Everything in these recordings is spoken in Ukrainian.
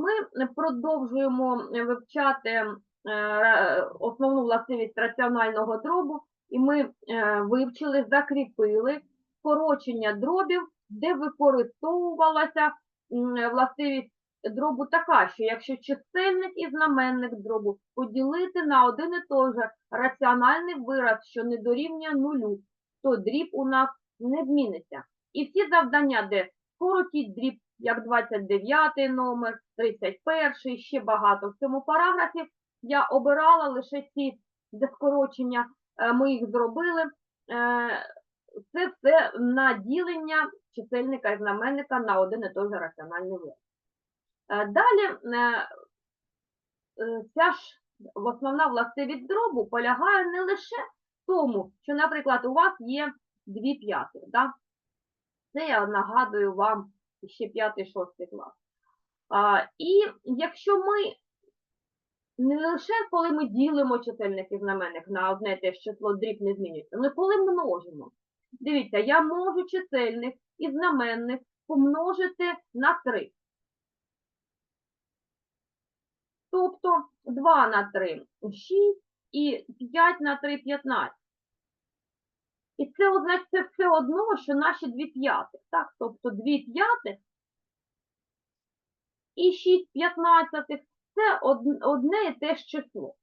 Ми продовжуємо вивчати е, основну властивість раціонального дробу, і ми е, вивчили, закріпили скорочення дробів, де використовувалася властивість дробу така, що якщо чисельник і знаменник дробу поділити на один і той же раціональний вираз, що не дорівнює нулю, то дріб у нас не зміниться. І всі завдання, де скоротіть дріб, як 29 номер, 31, ще багато в цьому параграфі, я обирала лише де скорочення, е, ми їх зробили. Е, Це все на ділення чисельника і знаменника на один і той же раціональний вираз. Е, Далі ця ж основна властивість дробу полягає не лише в тому, що, наприклад, у вас є дві п'ятих. Да? Це я нагадую вам ще п'ятий, шостий клас. А, і якщо ми не лише коли ми ділимо чисельник і знаменник на одне те ж число дріб не змінюється, але коли множимо. Дивіться, я можу чисельник і знаменник помножити на 3. Тобто 2 на 3 – 6 і 5 на 3 – 15. І це це все одно, що наші 2 п'ятих. Так? Тобто 2 п'ятих і 6 п'ятнадцятих – це одне і те ж число.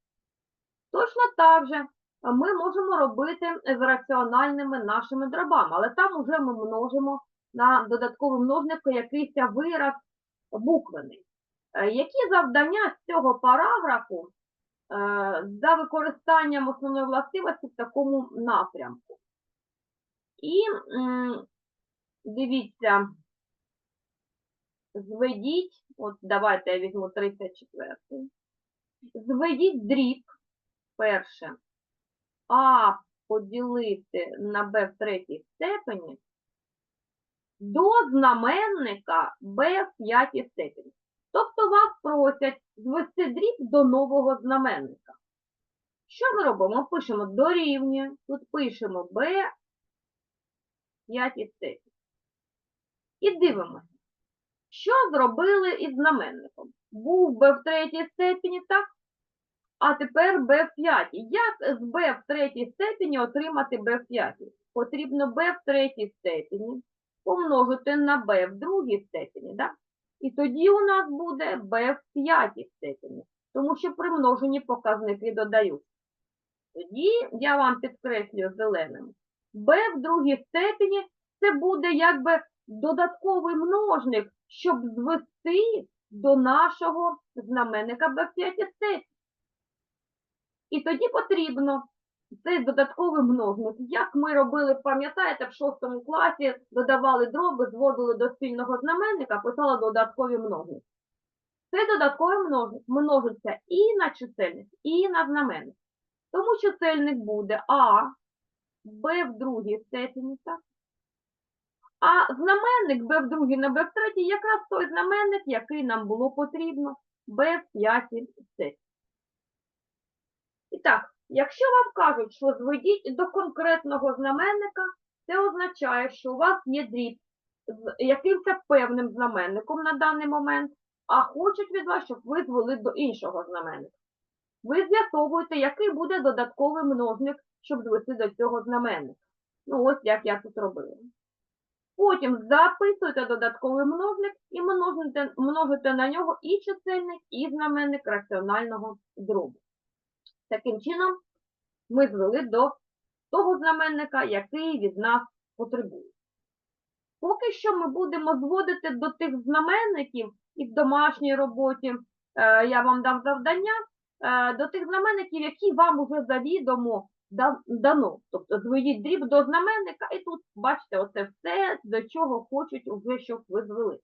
Точно так же ми можемо робити з раціональними нашими дробами, але там уже ми множимо на додатковий множник якийсь вираз буквений. Е, Які завдання з цього параграфу е, за використанням основної властивості в такому напрямку? І дивіться, зведіть, от давайте я візьму 34. Зведіть дріб перше. А поділити на Б в третій степені до знаменника Б в п'ятій степені. Тобто вас просять звести дріб до нового знаменника. Що ми робимо? Пишемо дорівнює, тут пишемо b в п'ятій степені. І дивимося, що зробили із знаменником. Був b в третій степені, так? А тепер b в п'ятій. Як з b в третій степені отримати b в п'ятій? Потрібно b в третій степені помножити на b в другій степені, так? І тоді у нас буде b в п'ятій степені, тому що при множенні показники додають. Тоді я вам підкреслюю зеленим. B в другій степені це буде якби додатковий множник, щоб звести до нашого знаменника b в п'ятій степені. І тоді потрібно цей додатковий множник, як ми робили, пам'ятаєте, в шостому класі додавали дроби, зводили до спільного знаменника, писали додаткові множники. Цей додатковий множиться і на чисельник, і на знаменник. Тому чисельник буде А, Б в другій степені, так? А знаменник Б в другій на Б в третій якраз той знаменник, який нам було потрібно, Б в п'ятій степені. І так, якщо вам кажуть, що зведіть до конкретного знаменника, це означає, що у вас є дріб з якимось певним знаменником на даний момент, а хочуть від вас, щоб ви звели до іншого знаменника. Ви з'ясовуєте, який буде додатковий множник, щоб звести до цього знаменника. Ну, ось як я тут робила. Потім записуєте додатковий множник і множите, множите на нього і чисельник, і знаменник раціонального дробу. Таким чином, ми звели до того знаменника, який від нас потребує. Поки що ми будемо зводити до тих знаменників і в домашній роботі, е, я вам дам завдання, е, до тих знаменників, які вам уже завідомо дано. Тобто зведіть дріб до знаменника, і тут, бачите, оце все, до чого хочуть вже, щоб ви звели.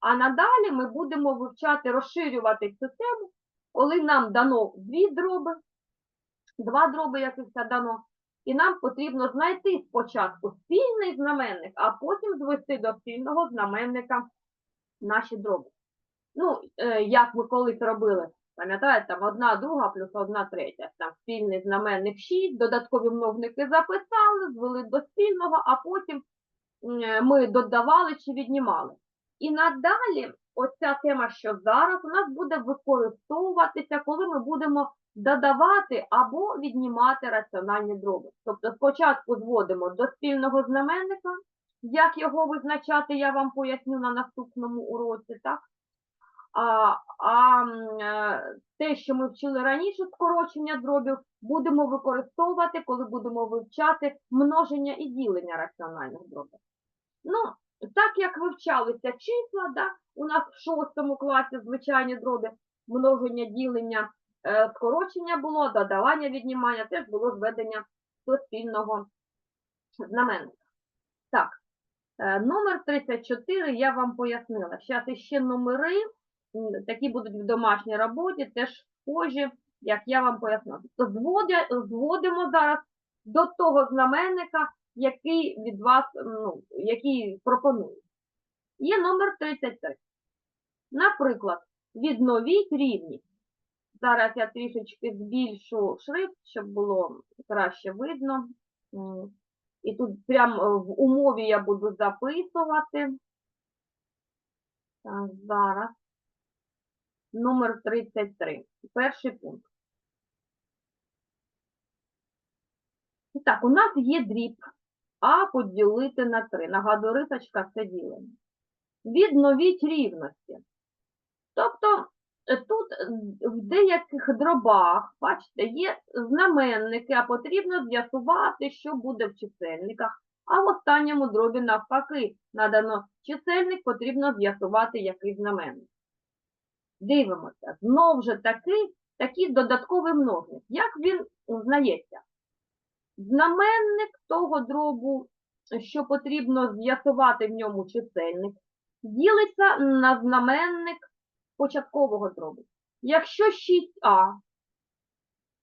А надалі ми будемо вивчати, розширювати цю тему, коли нам дано дві дроби, два дроби, як і все дано, і нам потрібно знайти спочатку спільний знаменник, а потім звести до спільного знаменника наші дроби. Ну, е, як ми колись робили, пам'ятаєте, там одна друга плюс одна третя, там спільний знаменник 6, додаткові множники записали, звели до спільного, а потім е, ми додавали чи віднімали. І надалі оця тема, що зараз, у нас буде використовуватися, коли ми будемо додавати або віднімати раціональні дроби. Тобто спочатку зводимо до спільного знаменника, як його визначати, я вам поясню на наступному уроці, так? А, е, те, що ми вчили раніше, скорочення дробів, будемо використовувати, коли будемо вивчати множення і ділення раціональних дробів. Ну, так як вивчалися числа, да, у нас в шостому класі звичайні дроби, множення, ділення, е, скорочення було, додавання, віднімання, теж було зведення до спільного знаменника. Так, е, номер 34 я вам пояснила. Зараз іще номери, такі будуть в домашній роботі, теж схожі, як я вам пояснила. Тобто зводимо зараз до того знаменника, який від вас, ну, який пропонують. Є номер 33. Наприклад, відновіть рівність. Зараз я трішечки збільшу шрифт, щоб було краще видно. І тут прямо в умові я буду записувати. Так, зараз. Номер 33. Перший пункт. І Так, у нас є дріб А поділити на 3. Нагадую, рисочка це ділення. Відновіть рівності. Тобто е, тут е, в деяких дробах, бачите, є знаменники, а потрібно з'ясувати, що буде в чисельниках. А в останньому дробі навпаки надано чисельник, потрібно з'ясувати, який знаменник. Дивимося. Знов же таки, такий додатковий множник. Як він знається? Знаменник того дробу, що потрібно з'ясувати в ньому чисельник, ділиться на знаменник початкового дробу. Якщо 6а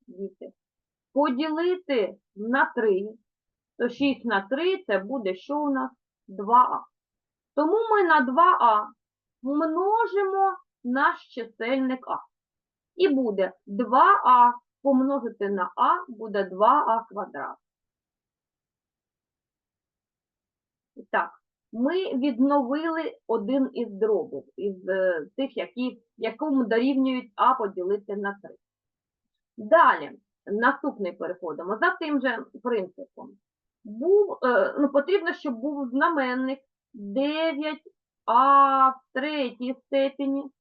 діти, поділити на 3, то 6 на 3 це буде що у нас? 2а. Тому ми на 2а множимо наш чисельник а. І буде 2а помножити на а буде 2а квадрат. Так, ми відновили один із дробів, із е, тих, які, якому дорівнюють а поділити на 3. Далі, наступний переходимо. За тим же принципом. Був, е, ну, потрібно, щоб був знаменник 9а в третій степені,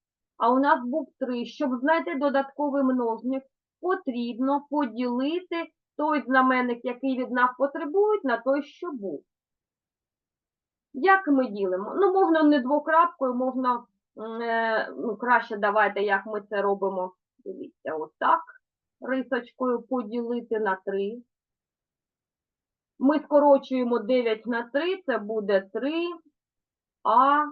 а у нас був 3. Щоб знайти додатковий множник, потрібно поділити той знаменник, який від нас потребують, на той, що був. Як ми ділимо? Ну, можна не двокрапкою, можна е, ну, краще давайте, як ми це робимо. Дивіться, отак. Рисочкою поділити на 3. Ми скорочуємо 9 на 3, це буде 3а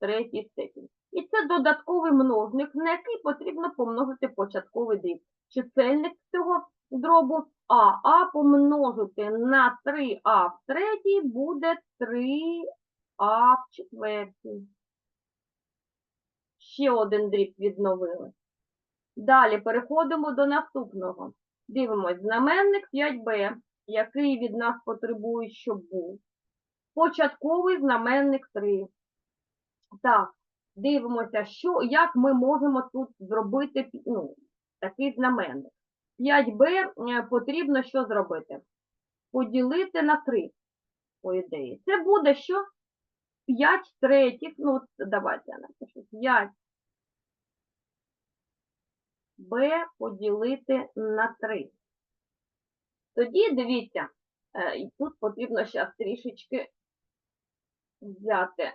третій степені. І це додатковий множник, на який потрібно помножити початковий дріб. Чисельник цього дробу а, а помножити на 3а в третій буде 3а в четвертій. Ще один дріб відновили. Далі переходимо до наступного. Дивимось, знаменник 5b, який від нас потребує, щоб був. Початковий знаменник 3. Так, дивимося, що, як ми можемо тут зробити ну, такий знаменник. 5b е, потрібно що зробити? Поділити на 3, по ідеї. Це буде що? 5 третіх, ну, давайте я напишу. 5 b поділити на 3. Тоді, дивіться, е, тут потрібно зараз трішечки взяти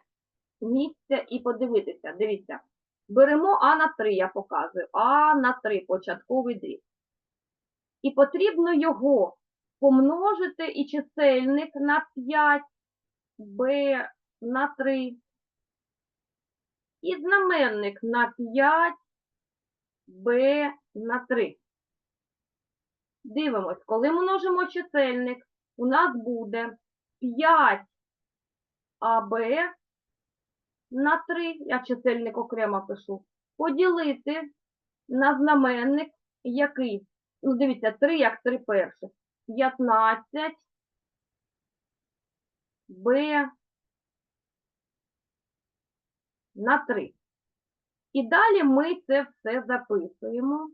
місце і подивитися. Дивіться, беремо А на 3, я показую. А на 3 початковий дріб. І потрібно його помножити і чисельник на 5, Б на 3. І знаменник на 5, Б на 3. Дивимось, коли множимо чисельник, у нас буде 5 АБ на 3, я чисельник окремо пишу, поділити на знаменник, який, ну дивіться, 3 як 3 перших, 15 Б на 3. І далі ми це все записуємо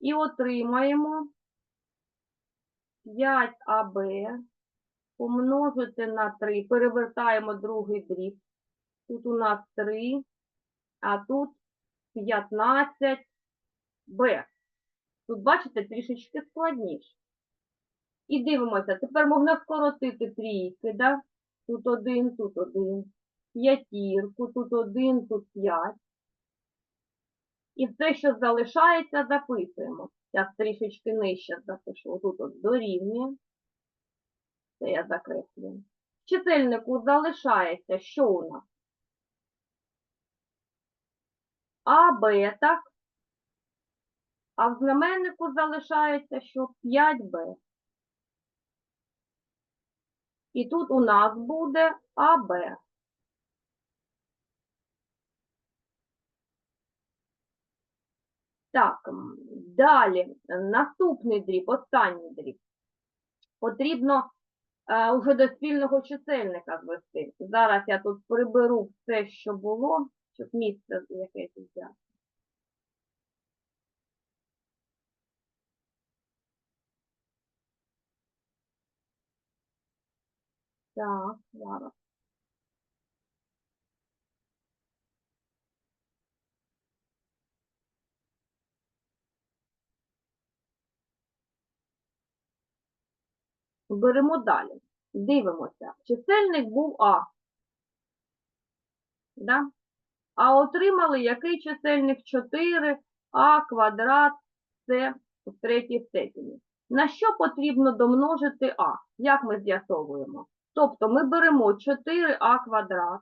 і отримаємо 5АБ помножити на 3. Перевертаємо другий дріб. Тут у нас 3, а тут 15Б. Тут, бачите, трішечки складніше. І дивимося, тепер можна скоротити трійки, да? Тут один, тут один. П'ятірку, тут один, тут п'ять. І все, що залишається, записуємо. Зараз трішечки нижче запишу. Тут от дорівнює. Це я закреслюю. В чисельнику залишається, що у нас? А, Б, так? А в знаменнику залишається, що 5Б. І тут у нас буде АБ. Так, далі, наступний дріб, останній дріб. Потрібно е, уже до спільного чисельника звести. Зараз я тут приберу все, що було, щоб місце якесь взяти. Так, зараз. Беремо далі. Дивимося. Чисельник був А. Да? А отримали який чисельник 4 А квадрат С в третій степені. На що потрібно домножити А? Як ми з'ясовуємо? Тобто ми беремо 4А квадрат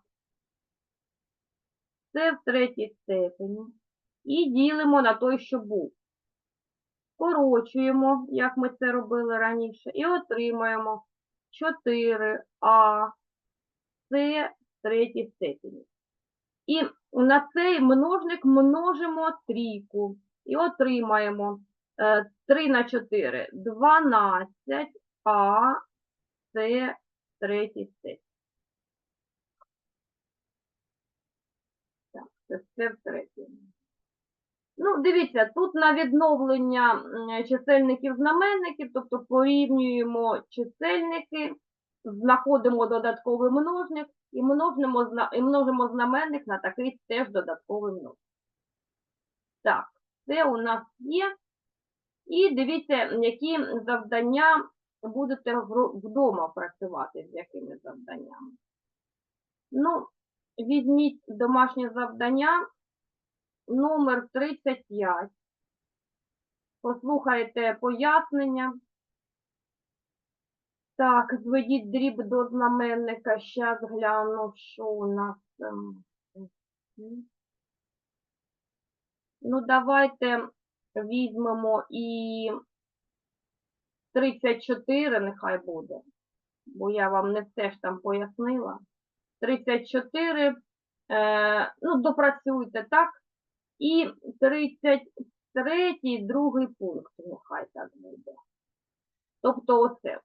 С в третій степені і ділимо на той, що був. Скорочуємо, як ми це робили раніше, і отримаємо 4а це в третій степені. І на цей множник множимо трійку і отримаємо е, 3 на 4 – 12, а це третій степені. Так, це в третій. Ну, дивіться, тут на відновлення чисельників знаменників, тобто порівнюємо чисельники, знаходимо додатковий множник і множимо, і множимо знаменник на такий теж додатковий множник. Так, це у нас є. І дивіться, які завдання будете вдома працювати, з якими завданнями. Ну, візьміть домашнє завдання номер 35. Послухайте пояснення. Так, зведіть дріб до знаменника. Щас гляну, що у нас. Ну, давайте візьмемо і 34, нехай буде, бо я вам не все ж там пояснила. 34, е, ну, допрацюйте, так? І 33 другий пункт, нехай так буде. Тобто оце.